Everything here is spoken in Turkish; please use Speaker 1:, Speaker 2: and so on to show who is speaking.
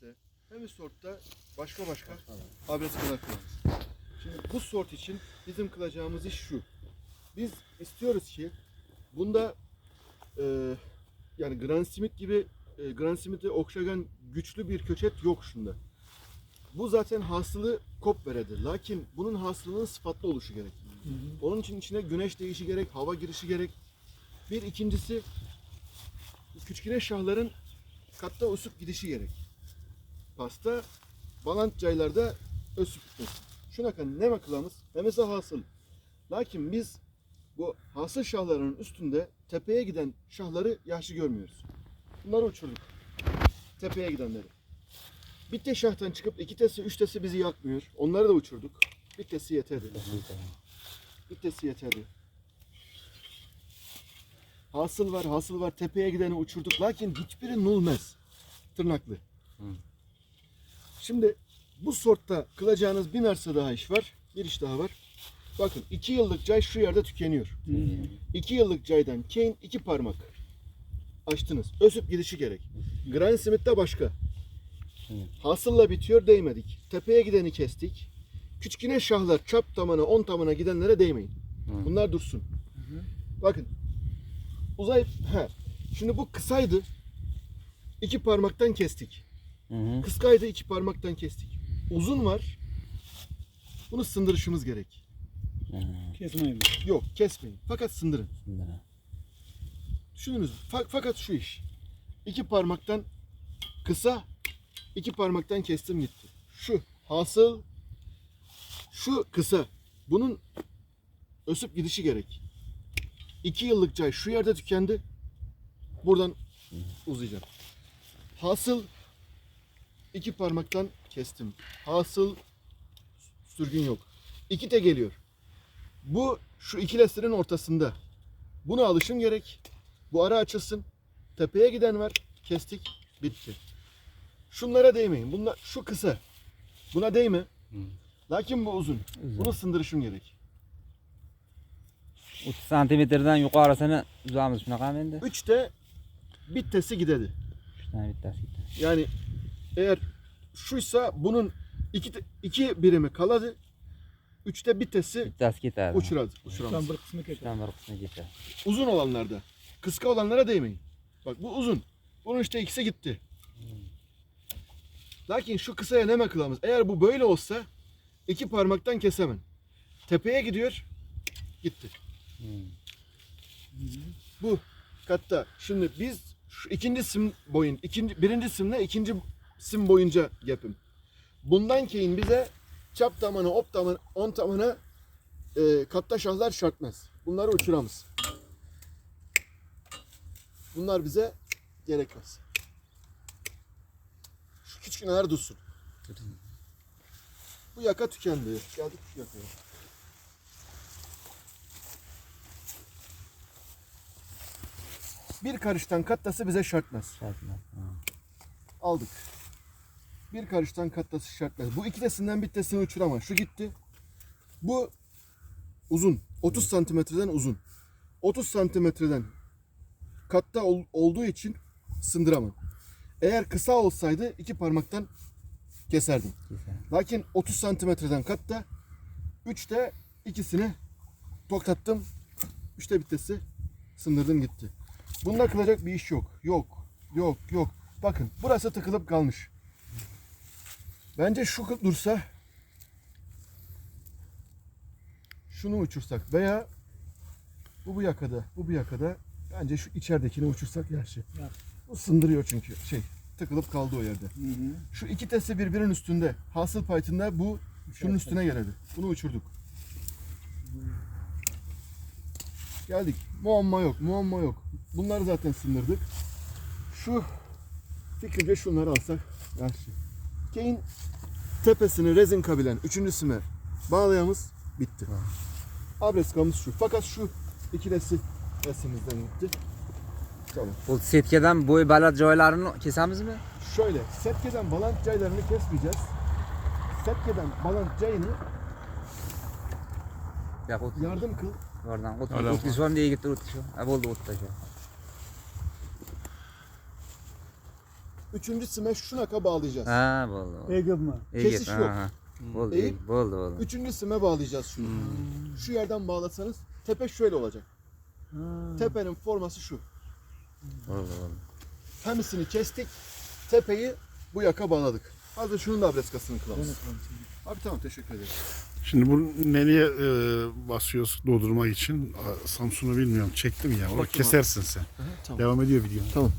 Speaker 1: sortta hem üst sortta başka başka abreskalar kullanırız. Şimdi bu sort için bizim kılacağımız iş şu. Biz istiyoruz ki bunda e, yani Grand Smith gibi e, Grand Smith'e okşayan güçlü bir köçet yok şunda. Bu zaten hasılı kop veredir. Lakin bunun hasılının sıfatlı oluşu gerek. Onun için içine güneş değişi gerek, hava girişi gerek. Bir ikincisi küçükine şahların katta usup gidişi gerek. Pasta balant caylarda ösüp gitmesi. Şuna kan ne makılamız? Memesi hasıl. Lakin biz bu hasıl şahlarının üstünde tepeye giden şahları yaşlı görmüyoruz. Bunları uçurduk. Tepeye gidenleri. Bir te şahtan çıkıp iki tesi, üç tesi bizi yakmıyor. Onları da uçurduk. Bir tesi yeterli. Bir tesi yeterli. Hasıl var, hasıl var. Tepeye gideni uçurduk. Lakin hiçbiri nulmez. Tırnaklı. Şimdi bu sortta kılacağınız bir narsa daha iş var. Bir iş daha var. Bakın iki yıllık cay şu yerde tükeniyor. İki yıllık caydan Kane iki parmak açtınız. Ösüp gidişi gerek. Grand Smith'te başka. Hasılla bitiyor değmedik. Tepeye gideni kestik. Küçükine şahlar çap tamana on tamana gidenlere değmeyin. Bunlar dursun. Bakın. Uzay he. Şimdi bu kısaydı. İki parmaktan kestik. Kıskaydı iki parmaktan kestik. Uzun var. Bunu sındırışımız gerek.
Speaker 2: Kesmeyin.
Speaker 1: Yok kesmeyin. Fakat sındırın. Düşününüz. fa- fakat şu iş. İki parmaktan kısa, iki parmaktan kestim gitti. Şu hasıl, şu kısa. Bunun ösüp gidişi gerek. İki yıllık cay şu yerde tükendi. Buradan uzayacak. Hasıl iki parmaktan kestim. Hasıl sürgün yok. İki de geliyor. Bu şu iki lesterin ortasında. Bunu alışım gerek. Bu ara açılsın. Tepeye giden var. Kestik. Bitti. Şunlara değmeyin. Bunlar şu kısa. Buna değme. Lakin bu uzun. Bunu sındırışım gerek.
Speaker 3: 30 santimetreden yuqorisini uzamiz shunaqami endi
Speaker 1: Üçte bittesi gidedi.
Speaker 3: shundan bittasi ketdi.
Speaker 1: Yani eğer şuysa bunun iki, iki birimi kaladı. Üçte bitesi
Speaker 3: bittasi ketadi
Speaker 1: uçuradı. Uçuramaz.
Speaker 2: Bir kısmı
Speaker 3: bir qismi ketadi
Speaker 1: Uzun olanlarda. Kıska olanlara değmeyin. Bak bu uzun. Bunun işte ikisi gitti. Lakin şu kısaya ne kılamız? Eğer bu böyle olsa iki parmaktan kesemem. Tepeye gidiyor. Gitti. Bu katta. Şimdi biz şu ikinci sim boyun, ikinci, birinci simle ikinci sim boyunca yapım. Bundan keyin bize çap tamanı, op tamanı, on tamanı e, katta şahlar şartmaz. Bunları uçuramız. Bunlar bize gerekmez. Şu küçük iğneler dursun. Bu yaka tükendi. Geldik şu yakaya. Bir karıştan kattası bize şartmaz.
Speaker 3: Şartmaz.
Speaker 1: Aldık. Bir karıştan kattası şartmaz. Bu ikisinden bir tanesini uçuramaz. Şu gitti. Bu uzun. 30 santimetreden uzun. 30 santimetreden katta ol- olduğu için sındıramam. Eğer kısa olsaydı iki parmaktan keserdim.
Speaker 3: Keser.
Speaker 1: Lakin 30 santimetreden katta 3'te ikisini toklattım. 3'te bitesi sındırdım gitti. Bunda kılacak bir iş yok. Yok. Yok. Yok. Bakın burası tıkılıp kalmış. Bence şu dursa şunu uçursak veya bu bu yakada, bu bu yakada bence şu içeridekini uçursak yaşlı.
Speaker 2: Yap.
Speaker 1: Bu sındırıyor çünkü şey tıkılıp kaldı o yerde.
Speaker 2: Hı hı.
Speaker 1: Şu iki testi birbirinin üstünde. Hasıl paytında bu şunun
Speaker 2: Evet.
Speaker 1: üstüne geledi. Bunu uçurduk. Geldik. Muamma yok, muamma yok. Bunları zaten sındırdık. Şu fikrimce şunları alsak yaşlı. Keyin tepesini rezin kabilen üçüncüsüne bağlayamız bitti. Abreskamız şu. Fakat şu ikilesi resimizden gitti. Tamam.
Speaker 3: bu setkadan bo'y baland joylarini kesamizmi
Speaker 1: Şöyle, Sepke'den balant caylarını kesmeyeceğiz. Sepke'den balant cayını yardım kıl.
Speaker 3: yordan
Speaker 2: Adam.
Speaker 3: o'tkizish ham yigit o'tkizish ha bo'ldi o'tda shu
Speaker 1: Üçüncü sime şu naka bağlayacağız.
Speaker 3: Ha bo'ldi.
Speaker 2: Egib mi?
Speaker 1: Kesiş yok.
Speaker 3: Bo'ldi,
Speaker 1: Eğip-
Speaker 3: bo'ldi, bo'ldi.
Speaker 1: Üçüncü sime bağlayacağız şunu. Şu yerden bağlasanız tepe şöyle olacak.
Speaker 2: Ha.
Speaker 1: Tepenin forması şu.
Speaker 3: Bo'ldi, bo'ldi.
Speaker 1: Hemisini kestik. Tepeyi bu yaka bağladık. Hadi şunun da abreskasını kılalım. Abi tamam teşekkür ederim.
Speaker 4: Şimdi bu nereye e, basıyoruz doldurmak için? A, Samsun'u bilmiyorum. Çektim ya.
Speaker 1: Abi.
Speaker 4: kesersin sen.
Speaker 1: tamam.
Speaker 4: Devam ediyor video.
Speaker 1: Tamam.